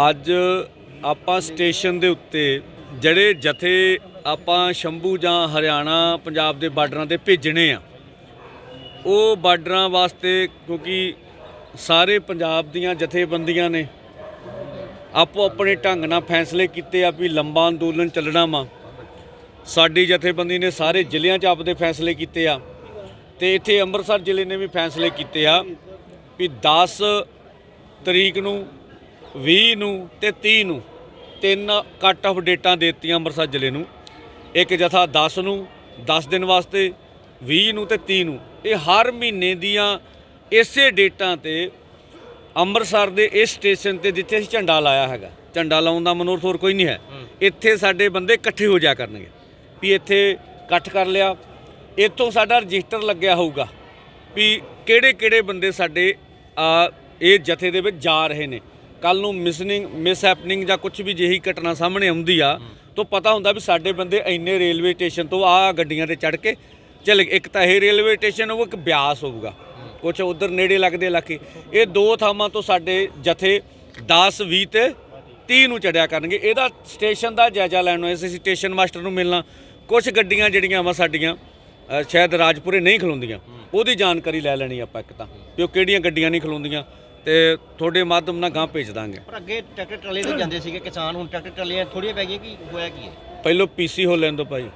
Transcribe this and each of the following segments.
ਅੱਜ ਆਪਾਂ ਸਟੇਸ਼ਨ ਦੇ ਉੱਤੇ ਜਿਹੜੇ ਜਥੇ ਆਪਾਂ ਸ਼ੰਭੂ ਜਾਂ ਹਰਿਆਣਾ, ਪੰਜਾਬ ਦੇ ਬਾਰਡਰਾਂ ਤੇ ਭੇਜਣੇ ਆ, ਉਹ ਬਾਰਡਰਾਂ ਵਾਸਤੇ ਕਿਉਂਕਿ ਸਾਰੇ ਪੰਜਾਬ ਦੀਆਂ ਜਥੇਬੰਦੀਆਂ ਨੇ, ਆਪੋ ਆਪਣੇ ਢੰਗ ਨਾਲ ਫੈਸਲੇ ਕੀਤੇ ਆ ਵੀ ਲੰਬਾ ਅੰਦੋਲਨ ਚੱਲਣਾ ਵਾ। ਸਾਡੀ ਜਥੇਬੰਦੀ ਨੇ ਸਾਰੇ ਜ਼ਿਲ੍ਹਿਆਂ 'ਚ ਆਪਦੇ ਫੈਸਲੇ ਕੀਤੇ ਆ ਤੇ ਇੱਥੇ ਅੰਮ੍ਰਿਤਸਰ ਜ਼ਿਲ੍ਹੇ ਨੇ ਵੀ ਫੈਸਲੇ ਕੀਤੇ ਆ ਵੀ 10 ਤਰੀਕ ਨੂੰ 20 ਨੂੰ ਤੇ 30 ਨੂੰ ਤਿੰਨ ਕੱਟ ਆਫ ਡੇਟਾਂ ਦਿੱਤੀਆਂ ਅੰਮ੍ਰਿਤਸਰ ਜ਼ਿਲ੍ਹੇ ਨੂੰ। ਇੱਕ ਜਥਾ 10 ਨੂੰ 10 ਦਿਨ ਵਾਸਤੇ 20 ਨੂੰ ਤੇ 30 ਨੂੰ। ਇਹ ਹਰ ਮਹੀਨੇ ਦੀਆਂ ਇਸੇ ਡੇਟਾਂ ਤੇ ਅੰਮ੍ਰਿਤਸਰ ਦੇ ਇਸ ਸਟੇਸ਼ਨ ਤੇ ਜਿੱਥੇ ਅਸੀਂ ਝੰਡਾ ਲਾਇਆ ਹੈਗਾ। ਝੰਡਾ ਲਾਉਣ ਦਾ ਮਨੋਰਥ ਹੋਰ ਕੋਈ ਨਹੀਂ ਹੈ। ਇੱਥੇ ਸਾਡੇ ਬੰਦੇ ਇਕੱਠੇ ਹੋ ਜਾ ਕਰਨਗੇ ਵੀ ਇੱਥੇ ਇਕੱਠ ਕਰ ਲਿਆ। ਇੱਥੋਂ ਸਾਡਾ ਰਜਿਸਟਰ ਲੱਗਿਆ ਹੋਊਗਾ ਵੀ ਕਿਹੜੇ ਕਿਹੜੇ ਬੰਦੇ ਸਾਡੇ ਆ, ਇਹ ਜਥੇ ਦੇ ਵਿੱਚ ਜਾ ਰਹੇ ਨੇ। ਕੱਲ ਨੂੰ ਮਿਸਨਿੰਗ ਮਿਸ ਹੈਪਨਿੰਗ ਜਾਂ ਕੁਝ ਵੀ ਜਿਹੀ ਘਟਨਾ ਸਾਹਮਣੇ ਆਉਂਦੀ ਆ ਤਾਂ ਪਤਾ ਹੁੰਦਾ ਵੀ ਸਾਡੇ ਬੰਦੇ ਇੰਨੇ ਰੇਲਵੇ ਸਟੇਸ਼ਨ ਤੋਂ ਆ ਗੱਡੀਆਂ ਤੇ ਚੜ ਕੇ ਚਲੇ। ਇੱਕ ਤਾਂ ਇਹ ਰੇਲਵੇ ਸਟੇਸ਼ਨ ਉਹ ਇੱਕ ਬਿਆਸ ਹੋਊਗਾ। ਕੁਝ ਉਧਰ ਨੇੜੇ ਲੱਗਦੇ ਇਲਾਕੇ। ਇਹ ਦੋ ਥਾਵਾਂ ਤੋਂ ਸਾਡੇ ਜਥੇ 10 20 ਤੇ 30 ਨੂੰ ਚੜਿਆ ਕਰਨਗੇ। ਇਹਦਾ ਸਟੇਸ਼ਨ ਦਾ ਜਾਇਜ਼ਾ ਲੈਣ ਨੂੰ ਅਸੀਂ ਸਟੇਸ਼ਨ ਮਾਸਟਰ ਨੂੰ ਮਿਲਣਾ। ਕੁਝ ਗੱਡੀਆਂ ਜਿਹੜੀਆਂ ਵਾ ਸਾਡੀਆਂ ਸ਼ਾਇਦ ਰਾਜਪੁਰੇ ਨਹੀਂ ਖਲੋਂਦੀਆਂ। ਉਹਦੀ ਜਾਣਕਾਰੀ ਲੈ ਲੈਣੀ ਆਪਾਂ ਇੱਕ ਤਾਂ ਵੀ ਉਹ ਕਿਹੜੀਆਂ ਗੱਡੀਆਂ ਨਹੀਂ ਖਲੋਂਦੀਆਂ। ਤੇ ਤੁਹਾਡੇ ਮਾਧਿਅਮ ਨਾਲ ਗਾਂ ਭੇਜ ਦਾਂਗੇ। ਪਰ ਅੱਗੇ ਟਰੈਕਟਰ ਟਰਾਲੇ ਤੇ ਜਾਂਦੇ ਸੀਗੇ ਕਿਸਾਨ ਹੁਣ ਟਰੈਕਟਰ ਟਰਾਲੀਆਂ ਥੋੜੀਆਂ ਪੈ ਗਈਆਂ ਕਿ ਹੋਇਆ ਕੀ ਹੈ? ਪਹਿਲਾਂ ਪੀਸੀ ਹੋ ਲੈਣ ਦੋ ਭਾਈ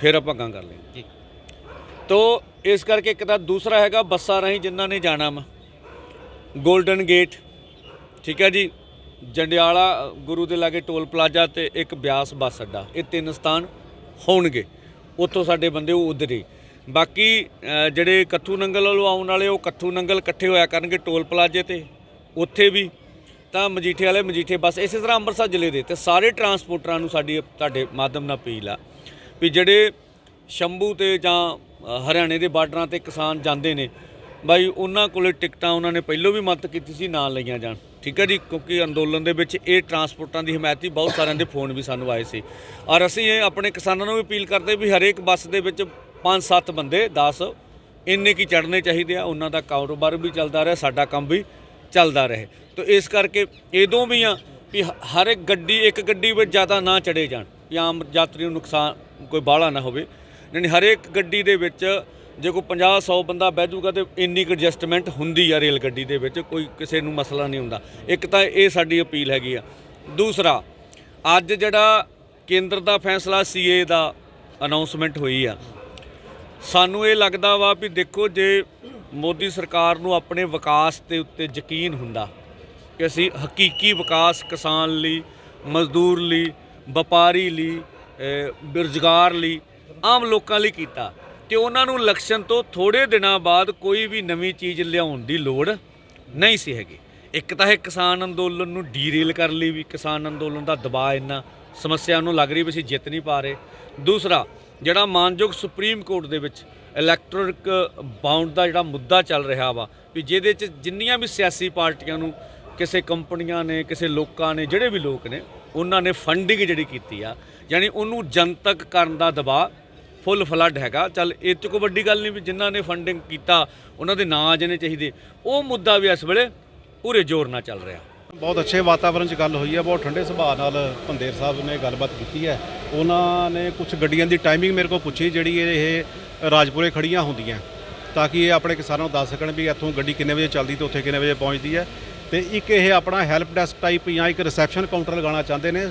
ਫਿਰ ਆਪਾਂ ਗਾਂ ਕਰ ਲੈਂਗੇ ਜੀ। ਤੋ ਇਸ ਕਰਕੇ ਇੱਕ ਤਾਂ ਦੂਸਰਾ ਹੈਗਾ ਬੱਸਾਂ ਰਾਹੀਂ ਜਿਨ੍ਹਾਂ ਨੇ ਜਾਣਾ ਵਾ। 골ਡਨ ਗੇਟ ਠੀਕ ਹੈ ਜੀ। ਜੰਡਿਆਲਾ ਗੁਰੂ ਦੇ ਲਾਗੇ ਟੋਲ ਪਲਾਜ਼ਾ ਤੇ ਇੱਕ ਬਿਆਸ ਬੱਸ ਅੱਡਾ। ਇਹ ਤਿੰਨ ਸਥਾਨ ਹੋਣਗੇ। ਉੱਥੋਂ ਸਾਡੇ ਬੰਦੇ ਉਹ ਉਧਰ। ਬਾਕੀ ਜਿਹੜੇ ਕੱਥੂ ਨੰਗਲ ਵੱਲੋਂ ਆਉਣ ਵਾਲੇ, ਉਹ ਕੱਥੂ ਨੰਗਲ ਇਕੱਠੇ ਹੋਇਆ ਕਰਨਗੇ ਟੋਲ ਪਲਾਜ਼ੇ ਤੇ, ਉੱਥੇ ਵੀ। ਤਾਂ ਮਜੀਠੇ ਵਾਲੇ, ਮਜੀਠੇ ਬੱਸ ਇਸੇ ਤਰ੍ਹਾਂ ਅੰਮ੍ਰਿਤਸਰ ਜ਼ਿਲ੍ਹੇ ਦੇ ਤੇ ਸਾਰੇ ਟਰਾਂਸਪੋਰਟਰਾਂ ਨੂੰ ਸਾਡੀ, ਤੁਹਾਡੇ ਮਾਧਿਅਮ ਨਾਲ ਅਪੀਲ ਆ ਵੀ ਜਿਹੜੇ ਸ਼ੰਭੂ ਤੇ ਜਾਂ ਹਰਿਆਣੇ ਦੇ ਬਾਰਡਰਾਂ ਤੇ ਕਿਸਾਨ ਜਾਂਦੇ ਨੇ, ਬਾਈ ਉਹਨਾਂ ਕੋਲੇ ਟਿਕਟਾਂ ਉਹਨਾਂ ਨੇ ਪਹਿਲਾਂ ਵੀ ਮਦਦ ਕੀਤੀ ਸੀ ਨਾ ਲਈਆਂ ਜਾਣ। ਠੀਕ ਹੈ ਜੀ? ਕਿਉਂਕਿ ਅੰਦੋਲਨ ਦੇ ਵਿੱਚ ਇਹ ਟਰਾਂਸਪੋਰਟਾਂ ਦੀ ਹਮਾਇਤ ਸੀ ਬਹੁਤ ਸਾਰਿਆਂ ਦੇ ਫੋਨ ਵੀ ਸਾਨੂੰ ਆਏ ਸੀ। ਔਰ ਅਸੀਂ ਇਹ ਆਪਣੇ ਕਿਸਾਨਾਂ ਨੂੰ ਵੀ ਅਪੀਲ ਕਰਦੇ ਵੀ ਹਰੇਕ ਬੱਸ ਦੇ ਵਿੱਚ 5-7 ਬੰਦੇ 10 ਇੰਨੇ ਕੀ ਚੜਨੇ ਚਾਹੀਦੇ ਆ, ਉਹਨਾਂ ਦਾ ਕਾਰੋਬਾਰ ਵੀ ਚੱਲਦਾ ਰਹੇ, ਸਾਡਾ ਕੰਮ ਵੀ ਚੱਲਦਾ ਰਹੇ। ਤੋ ਇਸ ਕਰਕੇ ਇਦੋਂ ਵੀ ਆ ਵੀ ਹਰ ਇੱਕ ਗੱਡੀ ਇੱਕ ਗੱਡੀ ਵਿੱਚ ਜ਼ਿਆਦਾ ਨਾ ਚੜੇ ਜਾਣ, ਵੀ ਆਮ ਯਾਤਰੀ ਨੂੰ ਨੁਕਸਾਨ ਕੋਈ ਬਾਹਲਾ ਨਾ ਹੋਵੇ। ਯਾਨੀ ਹਰੇਕ ਗੱਡੀ ਦੇ ਵਿੱਚ ਜੇ ਕੋਈ 50 100 ਬੰਦਾ ਬਹਿ ਜਾਊਗਾ ਤੇ ਇੰਨੀ ਕੁ ਐਡਜਸਟਮੈਂਟ ਹੁੰਦੀ ਆ ਰੇਲ ਗੱਡੀ ਦੇ ਵਿੱਚ, ਕੋਈ ਕਿਸੇ ਨੂੰ ਮਸਲਾ ਨਹੀਂ ਹੁੰਦਾ। ਇੱਕ ਤਾਂ ਇਹ ਸਾਡੀ ਅਪੀਲ ਹੈਗੀ ਆ। ਦੂਸਰਾ, ਅੱਜ ਜਿਹੜਾ ਕੇਂਦਰ ਦਾ ਫੈਸਲਾ ਸੀਏ ਦਾ ਅਨਾਉਂਸਮੈਂਟ ਹੋਈ ਆ ਸਾਨੂੰ ਇਹ ਲੱਗਦਾ ਵਾ ਵੀ ਦੇਖੋ ਜੇ ਮੋਦੀ ਸਰਕਾਰ ਨੂੰ ਆਪਣੇ ਵਿਕਾਸ ਦੇ ਉੱਤੇ ਯਕੀਨ ਹੁੰਦਾ ਕਿ ਅਸੀਂ ਹਕੀਕੀ ਵਿਕਾਸ ਕਿਸਾਨ ਲਈ, ਮਜ਼ਦੂਰ ਲਈ, ਵਪਾਰੀ ਲਈ ਬੇਰੁਜ਼ਗਾਰ ਲਈ ਆਮ ਲੋਕਾਂ ਲਈ ਕੀਤਾ, ਤੇ ਉਹਨਾਂ ਨੂੰ ਇਲੈਕਸ਼ਨ ਤੋਂ ਥੋੜੇ ਦਿਨਾਂ ਬਾਅਦ ਕੋਈ ਵੀ ਨਵੀਂ ਚੀਜ਼ ਲਿਆਉਣ ਦੀ ਲੋੜ ਨਹੀਂ ਸੀ ਹੈਗੀ। ਇੱਕ ਤਾਂ ਇਹ ਕਿਸਾਨ ਅੰਦੋਲਨ ਨੂੰ ਡੀਰੇਲ ਕਰਨ ਲਈ ਵੀ ਕਿਸਾਨ ਅੰਦੋਲਨ ਦਾ ਦਬਾਅ ਇੰਨਾ ਸਮੱਸਿਆ ਨੂੰ ਲੱਗ ਰਹੀ ਵੀ ਅਸੀਂ ਜਿੱਤ ਨਹੀਂ ਪਾ ਰਹੇ। ਦੂਸਰਾ ਜਿਹੜਾ ਮਾਨਯੋਗ ਸੁਪਰੀਮ ਕੋਰਟ ਦੇ ਵਿੱਚ ਇਲੈਕਟ੍ਰੋਨਿਕ ਬਾਉਂਡ ਦਾ ਜਿਹੜਾ ਮੁੱਦਾ ਚੱਲ ਰਿਹਾ ਵਾ, ਵੀ ਜਿਹਦੇ 'ਚ ਜਿੰਨੀਆਂ ਵੀ ਸਿਆਸੀ ਪਾਰਟੀਆਂ ਨੂੰ ਕਿਸੇ ਕੰਪਨੀਆਂ ਨੇ, ਕਿਸੇ ਲੋਕਾਂ ਨੇ, ਜਿਹੜੇ ਵੀ ਲੋਕ ਨੇ, ਉਹਨਾਂ ਨੇ ਫੰਡਿੰਗ ਜਿਹੜੀ ਕੀਤੀ ਆ, ਯਾਨੀ ਉਹਨੂੰ ਜਨਤਕ ਕਰਨ ਦਾ ਦਬਾਅ ਫੁੱਲ ਫਲੱਡ ਹੈਗਾ। ਚੱਲ ਇਹ 'ਚ ਕੋਈ ਵੱਡੀ ਗੱਲ ਨਹੀਂ ਵੀ ਜਿਨ੍ਹਾਂ ਨੇ ਫੰਡਿੰਗ ਕੀਤਾ, ਉਹਨਾਂ ਦੇ ਨਾਂ ਆ ਜਾਣੇ ਚਾਹੀਦੇ। ਉਹ ਮੁੱਦਾ ਵੀ ਇਸ ਵੇਲੇ ਪੂਰੇ ਜ਼ੋਰ ਨਾਲ ਚੱਲ ਰਿਹਾ। ਬਹੁਤ ਅੱਛੇ ਵਾਤਾਵਰਣ 'ਚ ਗੱਲ ਹੋਈ ਹੈ, ਬਹੁਤ ਠੰਡੇ ਸੁਭਾਅ ਨਾਲ ਭੰਦੇਰ ਸਾਹਿਬ ਨੇ ਗੱਲਬਾਤ ਕੀਤੀ ਹੈ। ਉਹਨਾਂ ਨੇ ਕੁਝ ਗੱਡੀਆਂ ਦੀ ਟਾਈਮਿੰਗ ਮੇਰੇ ਕੋਲ ਪੁੱਛੀ, ਜਿਹੜੀ ਇਹ ਰਾਜਪੁਰੇ ਖੜੀਆਂ ਹੁੰਦੀਆਂ। ਤਾਂ ਕਿ ਇਹ ਆਪਣੇ ਕਿਸਾਨਾਂ ਨੂੰ ਦੱਸ ਸਕਣ ਵੀ ਇੱਥੋਂ ਗੱਡੀ ਕਿੰਨੇ ਵਜੇ ਚੱਲਦੀ ਤੇ ਉੱਥੇ ਕਿੰਨੇ ਵਜੇ ਪਹੁੰਚਦੀ ਹੈ। ਤੇ ਇੱਕ ਇਹ ਆਪਣਾ ਹੈਲਪ ਡੈਸਕ ਟਾਈਪ ਜਾਂ ਇੱਕ ਰਿਸੈਪਸ਼ਨ ਕਾਊਂਟਰ ਲਗਾਉਣਾ ਚਾਹੁੰਦੇ ਨੇ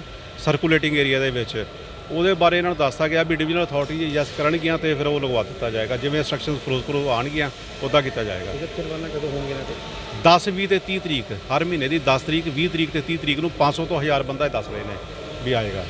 ਸਰਕੂਲੇਟਿੰਗ ਏਰੀਆ ਦੇ ਵਿੱਚ। ਉਹਦੇ ਬਾਰੇ ਇਹਨਾਂ ਨੂੰ ਦੱਸਤਾ ਗਿਆ ਵੀ ਡਿਵੀਜ਼ਨਲ ਅਥਾਰਟੀ ਜੇ ਯੈਸ ਕਰਨਗੀਆਂ ਤੇ ਫਿਰ ਉਹ ਲਗਵਾ ਦਿੱਤਾ ਜਾਏਗਾ। ਜਿਵੇਂ ਇੰਸਟਰਕਸ਼ਨਸ ਫਿਰੋਜ਼ਪੁਰ ਆਉਣਗੀਆਂ ਉੱਦਾਂ ਕੀਤਾ ਜਾਏਗਾ। ਕਿਰਵਾਨਾ ਕਦੋਂ ਹੋਣਗੇ ਨਾ ਤੇ 10 20 ਤੇ 30 ਤਰੀਕ ਹਰ ਮਹੀਨੇ ਦੀ 10 ਤਰੀਕ 20 ਤਰੀਕ ਤੇ 30 ਤਰੀਕ ਨੂੰ 500 ਤੋਂ 1000 ਬੰਦਾ ਇਹ ਦੱਸ ਰਹੇ ਨੇ ਵੀ ਆਏਗਾ।